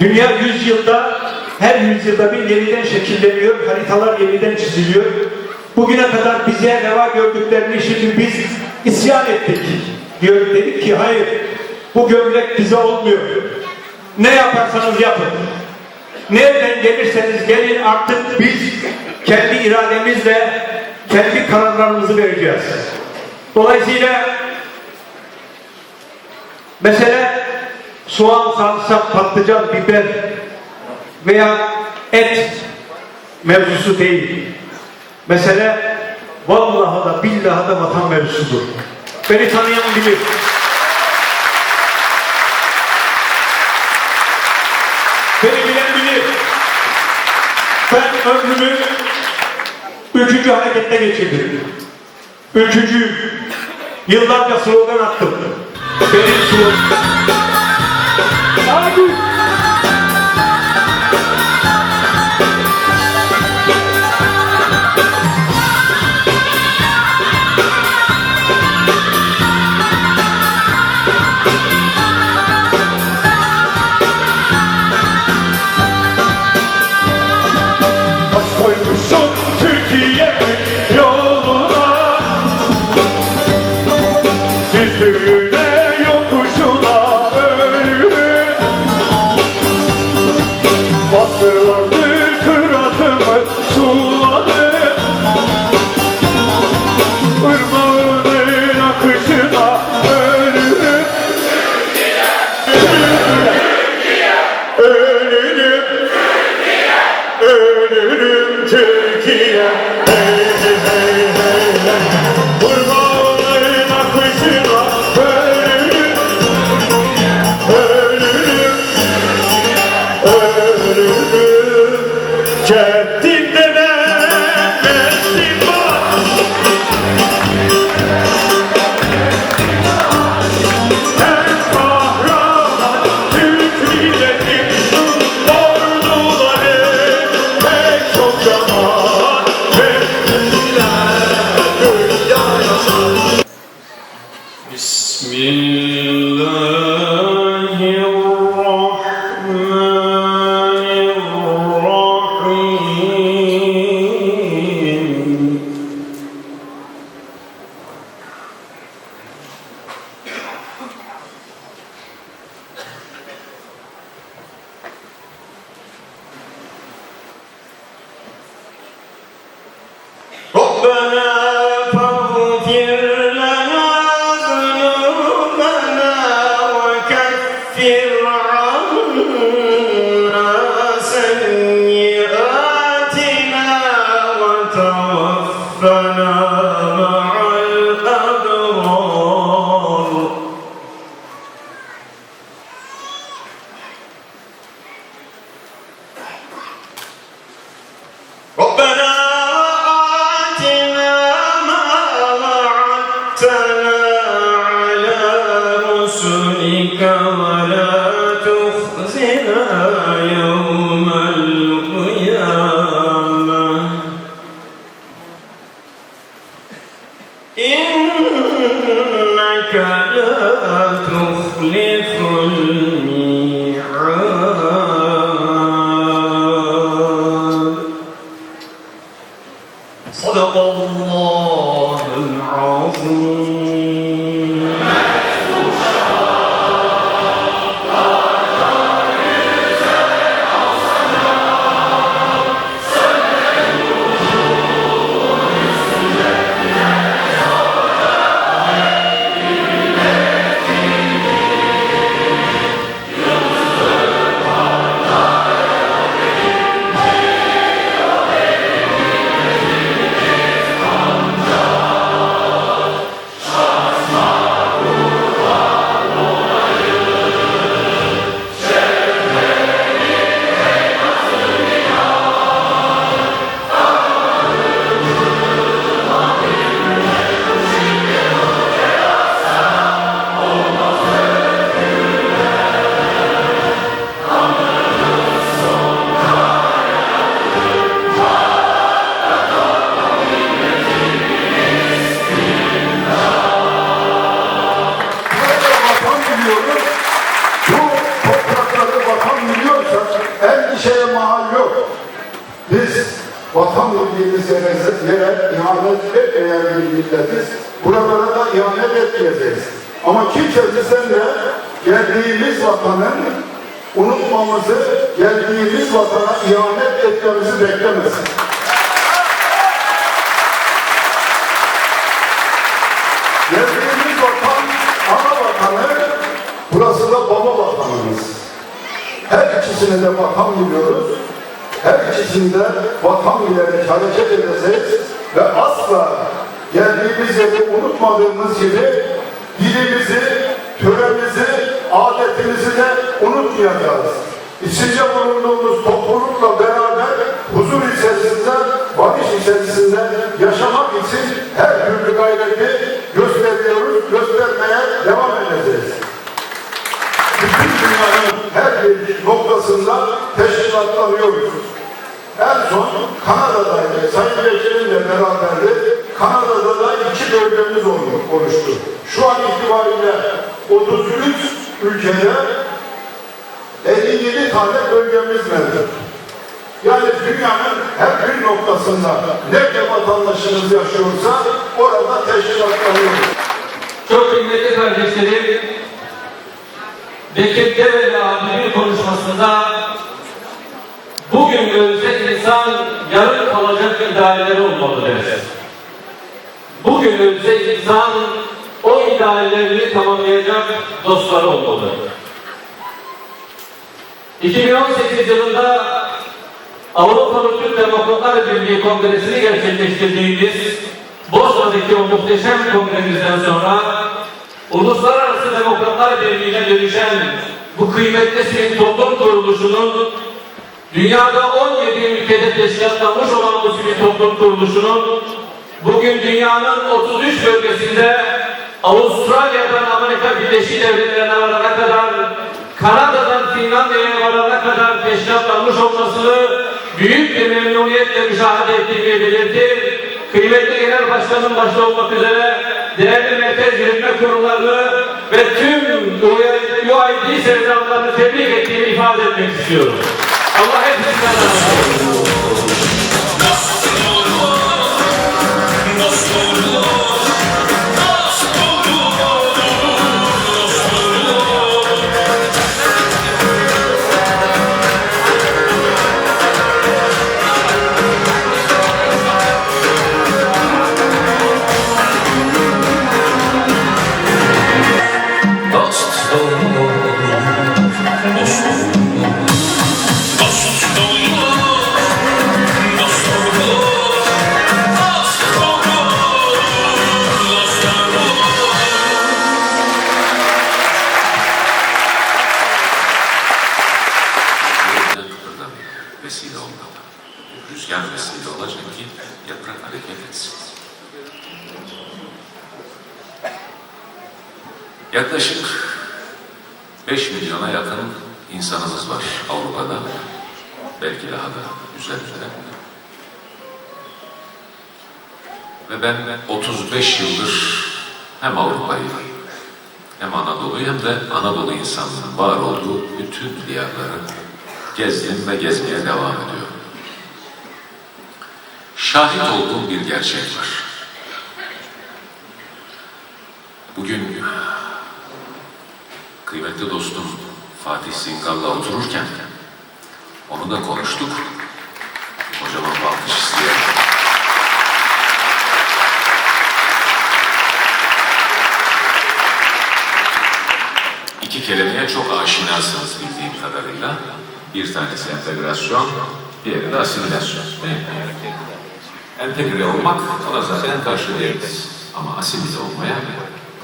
Dünya yüzyılda, her yüzyılda bir yeniden şekilleniyor, haritalar yeniden çiziliyor. Bugüne kadar bize reva gördüklerini şimdi biz isyan ettik. Diyor, dedik ki hayır, bu gömlek bize olmuyor. Ne yaparsanız yapın. Nereden gelirseniz gelin artık biz kendi irademizle kendi kararlarımızı vereceğiz. Dolayısıyla mesele soğan, sarımsak, patlıcan, biber veya et mevzusu değil. Mesele vallahi da billahi da vatan mevzusudur. Beni tanıyan bilir. Beni bilen bilir. Ben ömrümü üçüncü harekette geçirdim. Üçüncü yıllarca slogan attım. Benim slogan. صدق الله العظيم. Geldiğimiz vatan ana vatanı, burası da baba vatanımız. Her ikisini de vatan biliyoruz. Her ikisinde vatan bilerek hareket edeceğiz ve asla geldiğimiz yeri unutmadığımız gibi dilimizi, töremizi, adetimizi de unutmayacağız. İçinde bulunduğumuz toplulukla beraber huzur içerisinde, barış içerisinde yaşamak için her türlü gayreti gösteriyoruz, göstermeye devam edeceğiz bütün dünyanın her bir noktasında teşkilatlanıyoruz. En son Kanada'daydı. Sayın Bekir'inle beraberdi. Kanada'da da iki bölgemiz oluştu. Şu an itibariyle 33 ülkede 57 tane bölgemiz mevcut. Yani dünyanın her bir noktasında nerede vatandaşımız yaşıyorsa orada teşkilatlanıyoruz. Çok kıymetli kardeşlerim, Bekir Develi abinin konuşmasında bugün ölse insan yarın kalacak idealleri olmalı der. Bugün ölse insan o ideallerini tamamlayacak dostları olmalı. 2018 yılında Avrupalı Türk Demokratlar Birliği Kongresi'ni gerçekleştirdiğimiz Bosna'daki o muhteşem kongremizden sonra Uluslararası Demokratlar Birliği'ne dönüşen bu kıymetli sivil toplum kuruluşunun dünyada 17 ülkede teşkilatlanmış olan bu sivil toplum kuruluşunun bugün dünyanın 33 bölgesinde Avustralya'dan Amerika Birleşik Devletleri'ne varana kadar Kanada'dan Finlandiya'ya varana kadar teşkilatlanmış olmasını büyük bir memnuniyetle müşahede ettiğimi belirtir. Kıymetli Genel Başkanım başta olmak üzere değerli merkez yürütme kurullarını ve tüm UID sevdalarını tebrik ettiğimi ifade etmek istiyorum. Allah hepsinden razı olsun. Ve ben 35 yıldır hem Avrupa'yı hem Anadolu'yu hem de Anadolu insanlığının var olduğu bütün diyarları gezdim ve gezmeye devam ediyorum. Şahit olduğum bir gerçek var. Bugün kıymetli dostum Fatih Singal'la otururken onu da konuştuk. Kocaman bir alkış isteyelim. İki kelimeye çok aşinasınız bildiğim kadarıyla. Bir tanesi entegrasyon, diğeri de asimilasyon. Entegre olmak ona zaten karşı değiliz. Ama asimile olmaya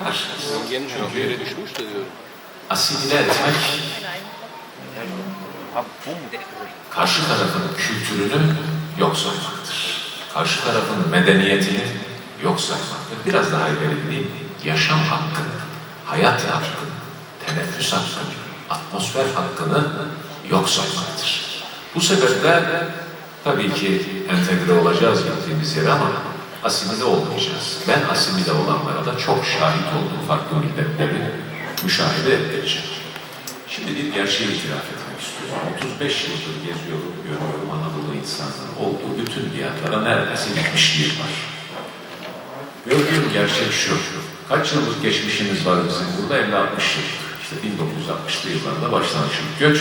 karşıyız. Çünkü asimile etmek karşı tarafın kültürünü yok saymaktır. Karşı tarafın medeniyetini yok saymaktır. Biraz daha ileri. Yaşam hakkını, hayat hakkını, teneffüs atmosfer hakkını yok saymaktır. Bu sebeple tabii ki entegre olacağız gittiğimiz yere ama asimile olmayacağız. Ben asimile olanlara da çok şahit oldum farklı milletleri müşahede edeceğim. Şimdi bir gerçeği itiraf etmek istiyorum. istiyorum. 35 yıldır geziyorum, görüyorum Anadolu insanının olduğu bütün diyarlara neredeyse gitmişliğim var. Gördüğüm gerçek şu, kaç yıllık geçmişimiz var bizim burada? 50-60 yıl. İşte 1960'lı yıllarda başlamışız göç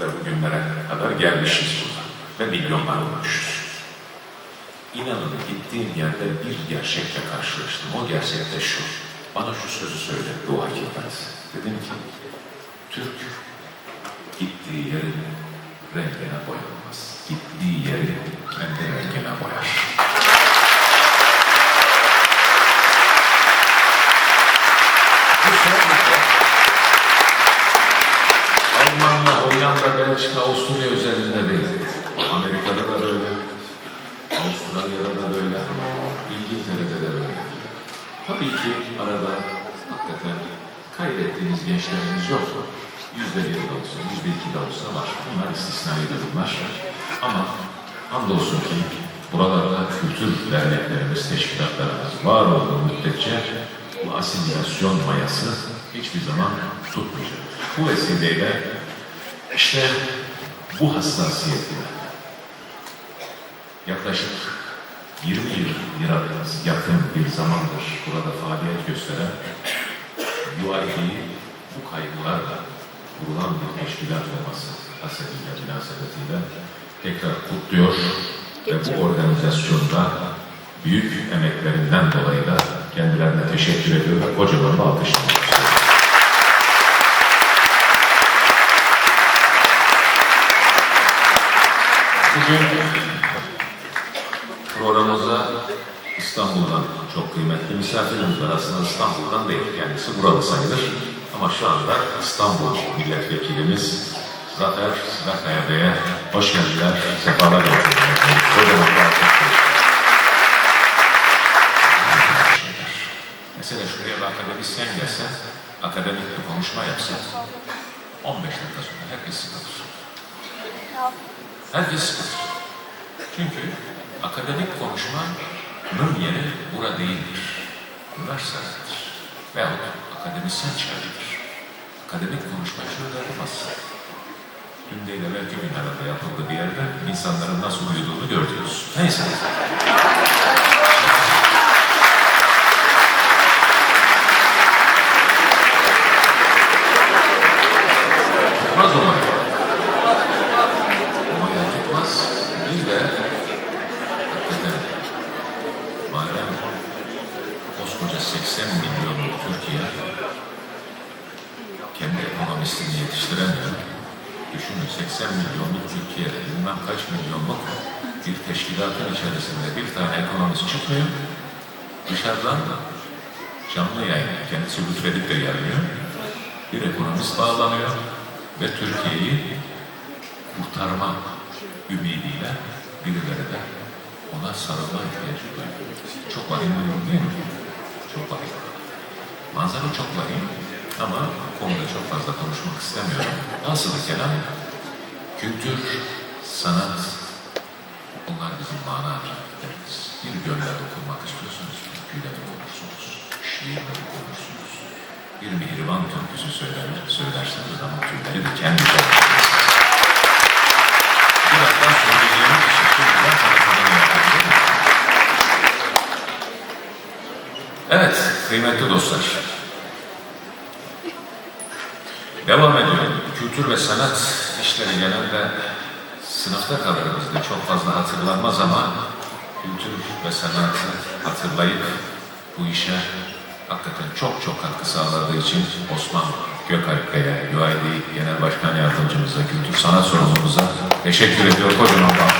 ve bugünlere kadar gelmişiz burada. Ve milyonlar olmuşuz. İnanın gittiğim yerde bir gerçekle karşılaştım. O gerçek de şu. Bana şu sözü söyledi bu hakikat. Dedim ki, Türk gittiği yerin rengine boyanmaz. Gittiği yeri kendi rengine boyar. Bu Belçika, Avusturya üzerinde değil. Amerika'da da böyle. Avustralya'da da böyle. İngiltere'de de böyle. Tabii ki arada hakikaten kaybettiğimiz gençlerimiz yok. Yüzde bir de olsa, yüzde iki de olsa var. Bunlar istisnai durumlar. Ama hamdolsun ki buralarda kültür derneklerimiz, teşkilatlarımız var olduğu müddetçe bu asimilasyon mayası hiçbir zaman tutmayacak. Bu vesileyle işte bu hassasiyetle yaklaşık 20 yıl lira yakın bir zamandır burada faaliyet gösteren UID'yi bu kaygılarla kurulan bir teşkilat olması hasebiyle, münasebetiyle tekrar kutluyor ve bu organizasyonda büyük emeklerinden dolayı da kendilerine teşekkür ediyor ve kocaman bir alkışlıyor. Bugün programımıza İstanbul'dan çok kıymetli misafirimiz var. Aslında İstanbul'dan değil, kendisi buralı sayılır. Ama şu anda İstanbul milletvekilimiz Zafer Zakaya Bey'e hoş geldiler, sefalar getirdiniz. Kocaman. Mesela şuraya bir akademisyen gelse, akademik bir konuşma yapsa, 15 dakika sonra herkes sıkılır. Herkes. Çünkü akademik konuşmanın yeri bura değildir. Üniversitedir. Veyahut akademisyen çağrıdır. Akademik konuşma şöyle olmaz. Dün değil de belki gün arada yapıldı bir yerde insanların nasıl uyuduğunu gördünüz. Neyse. Dışarıdan canlı yayın kendisi lütfedip de gelmiyor. Bir ekonomist bağlanıyor ve Türkiye'yi kurtarma ümidiyle birileri de ona sarılma ihtiyacı duyuyor. Çok vahim bir durum değil mi? Çok vahim. Manzara çok vahim ama konuda çok fazla konuşmak istemiyorum. Nasıl kelam? Kültür, sanat, bunlar bizim mana. Bir gölle dokunmak istiyorsanız türküyle dokunursunuz. Şiirle dokunursunuz. Bir mihriban türküsü söyler, söylerseniz ama tüyleri de kendi kendiniz. Birazdan söyleyeceğim bir şey şimdiden. Evet, kıymetli dostlar. Devam ediyorum. Kültür ve sanat işleri genelde sınıfta bizde. Çok fazla hatırlanmaz ama kültür ve sanatı hatırlayıp bu işe hakikaten çok çok katkı sağladığı için Osman Gökalp Bey'e, UID Genel Başkan Yardımcımıza, Kültür Sanat Sorumlumuza teşekkür ediyor. Kocaman istiyorum.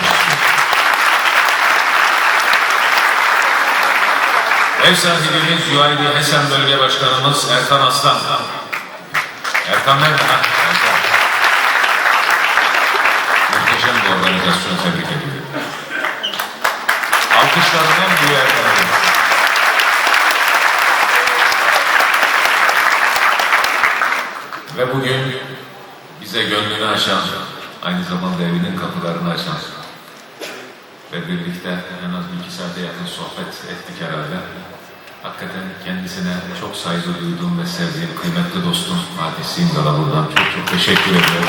Ev sahibimiz UID Esen Bölge Başkanımız Erkan Aslan. Erkan nerede? Ha, Erkan. Muhteşem bir organizasyon tebrik ediyorum. Alkışların en büyüğü Erkan'a. Ve bugün bize gönlünü açan, aynı zamanda evinin kapılarını açan ve birlikte en az bir iki saate yakın sohbet ettik herhalde. Hakikaten kendisine çok saygı duyduğum ve sevdiğim kıymetli dostum Fatih Singal'a buradan çok çok teşekkür ediyorum.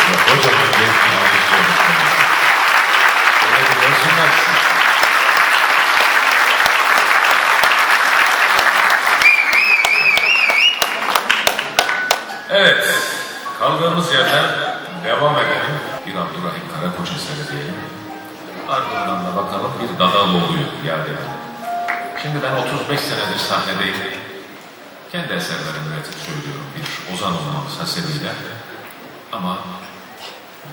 Görsünler. Evet, kaldığımız yerden devam edelim. Eseri diyelim. Ardından da bakalım bir Dadaloğlu'yu edelim. Şimdi ben 35 senedir sahnedeyim. Kendi eserlerimi üretip söylüyorum bir ozan olmamız hasebiyle. Ama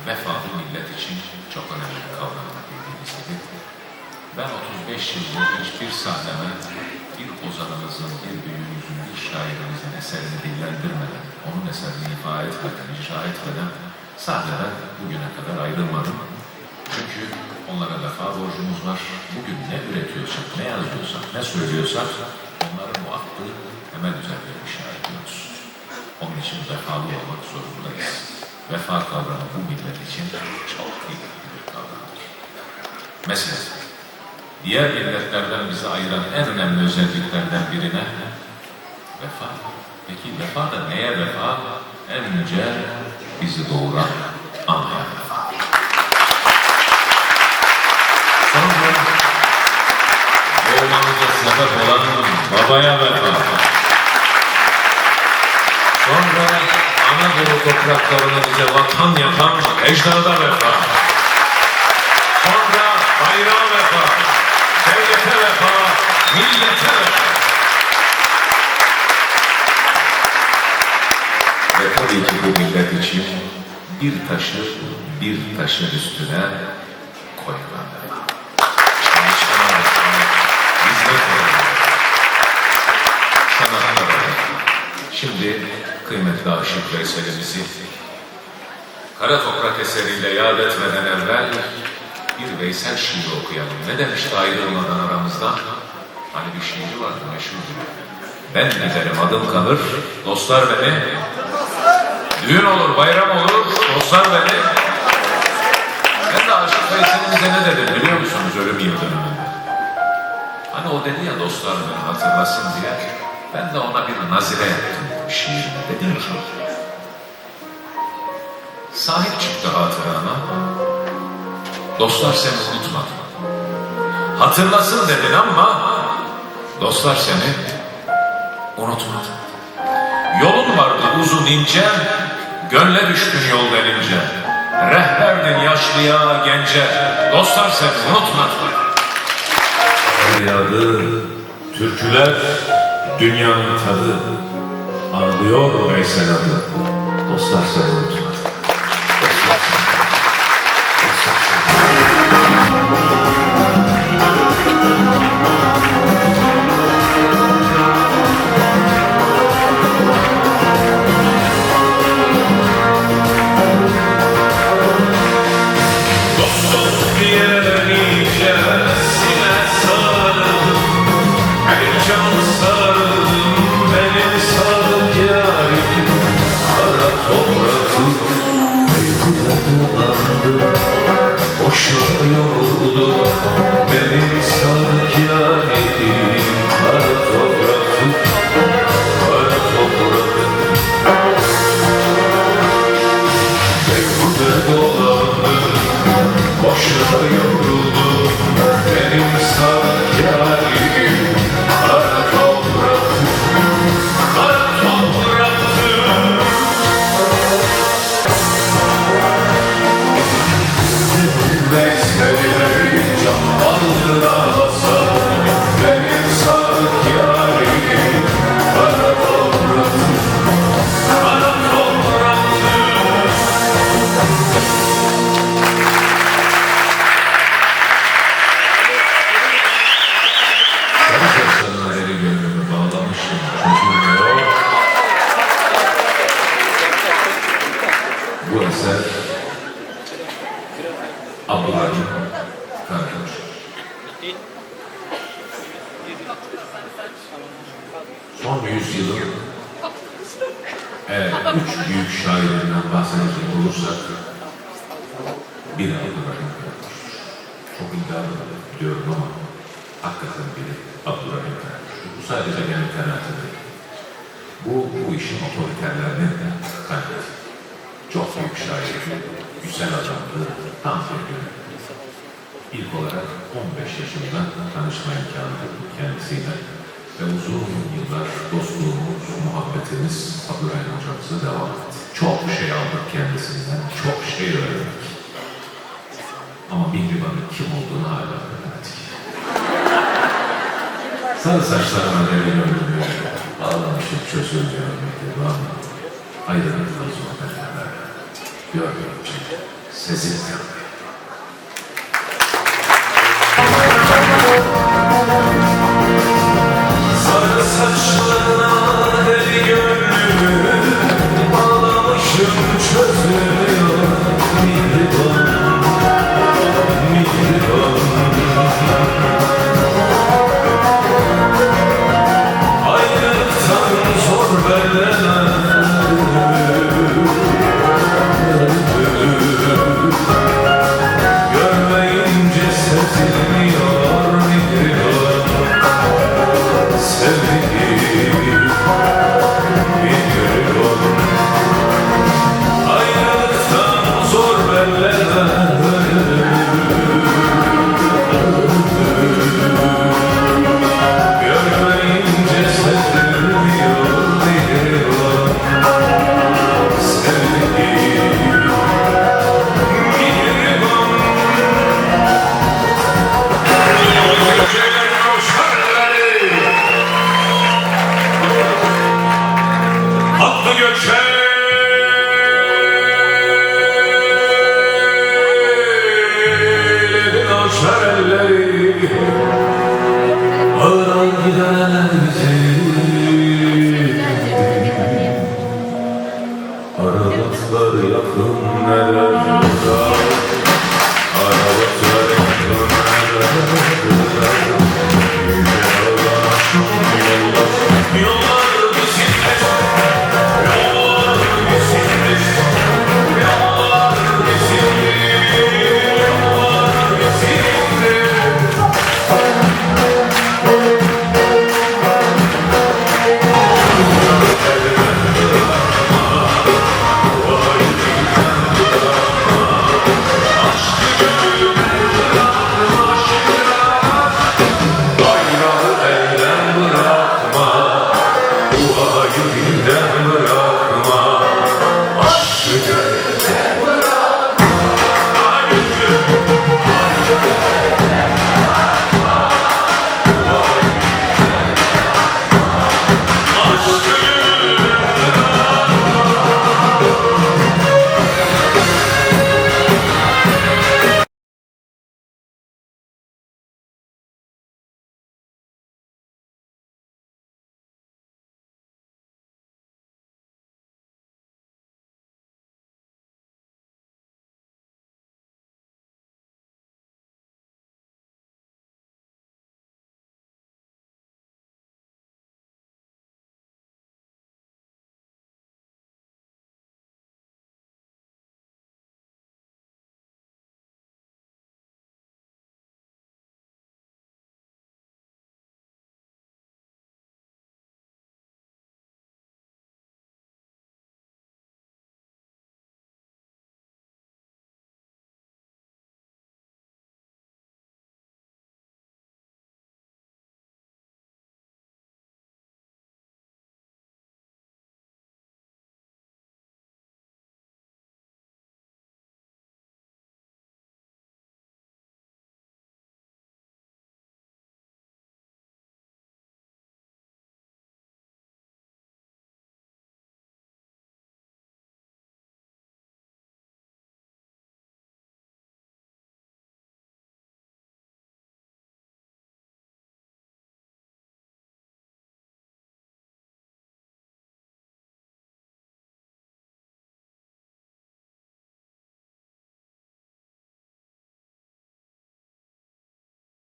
vefa millet için çok önemli bir kavram bildiğiniz gibi. Ben 35 yıldır hiçbir sahneme bir ozanımızın, bir büyüğümüzün, bir şairimizin eserini dillendirmeden, onun eserini ifa etmeden, icra etmeden sahneden bugüne kadar ayrılmadım. Çünkü onlara vefa borcumuz var. Bugün ne üretiyorsak, ne yazıyorsak, ne söylüyorsak onların bu aklı hemen üzerinde inşa ediyoruz. Onun için vefalı olmak zorundayız. Vefa kavramı bu millet için çok kıymetli bir kavramdır. Mesela diğer milletlerden bizi ayıran en önemli özelliklerden birine vefa. Peki vefa da neye vefa? En önce bizi doğuran vefa. Sonra doğmamıza sebep olan babaya vefa. Sonra Anadolu topraklarını bize vatan yapan ecdada vefa. Sonra bayrağa vefa, devlete vefa, millete vefa. Ve tabii ki bu millet için bir taşı bir taşın üstüne vefa. Şimdi kıymetli Aşık Veysel'imizi Kara Toprak eseriyle yad etmeden evvel bir Veysel şiiri okuyalım. Ne demişti ayrılmadan aramızda? Hani bir şiiri vardı meşhur. Ben giderim adım kalır, dostlar beni. Düğün olur, bayram olur, dostlar beni. Ben de Aşık Veysel'imize ne dedim biliyor musunuz ölüm yıl? Hani o dedi ya dostlar beni hatırlasın diye. Ben de ona bir nazire yaptım şiirine. Dedim ki sahip çıktı hatırana. Dostlar seni unutmadı. Hatırlasın dedin ama dostlar seni unutmadı. Yolun vardı uzun ince, gönle düştün yol verince. Rehberdin yaşlıya, gence, dostlar seni unutmadı. Feryadı, türküler, dünyanın tadı. Anlıyor Veysel adı. Dostlar seni unutmadı. Çok iddialı biliyorum ama hakikaten biri Abdülhamid Karakoç. Bu sadece benim kanaatim değil. Bu, bu işin otoriterlerinin kanaati. Çok büyük şair, güzel adamdı, tam bir. İlk olarak 15 yaşında tanışma imkanı bulduk kendisiyle ve uzun yıllar dostluğumuz, muhabbetimiz Abdurrahim hocamıza devam etti. Çok şey aldık kendisinden, çok şey öğrendik. Ama Mihriban'ın kim olduğunu hala öğrenmedik. Sarı saçlarına devin ömrünü, ağlamışım çözülmüyor Mihriban. Ayrılıkla zor beraber. Görmeyince sezinmiyor. Sarı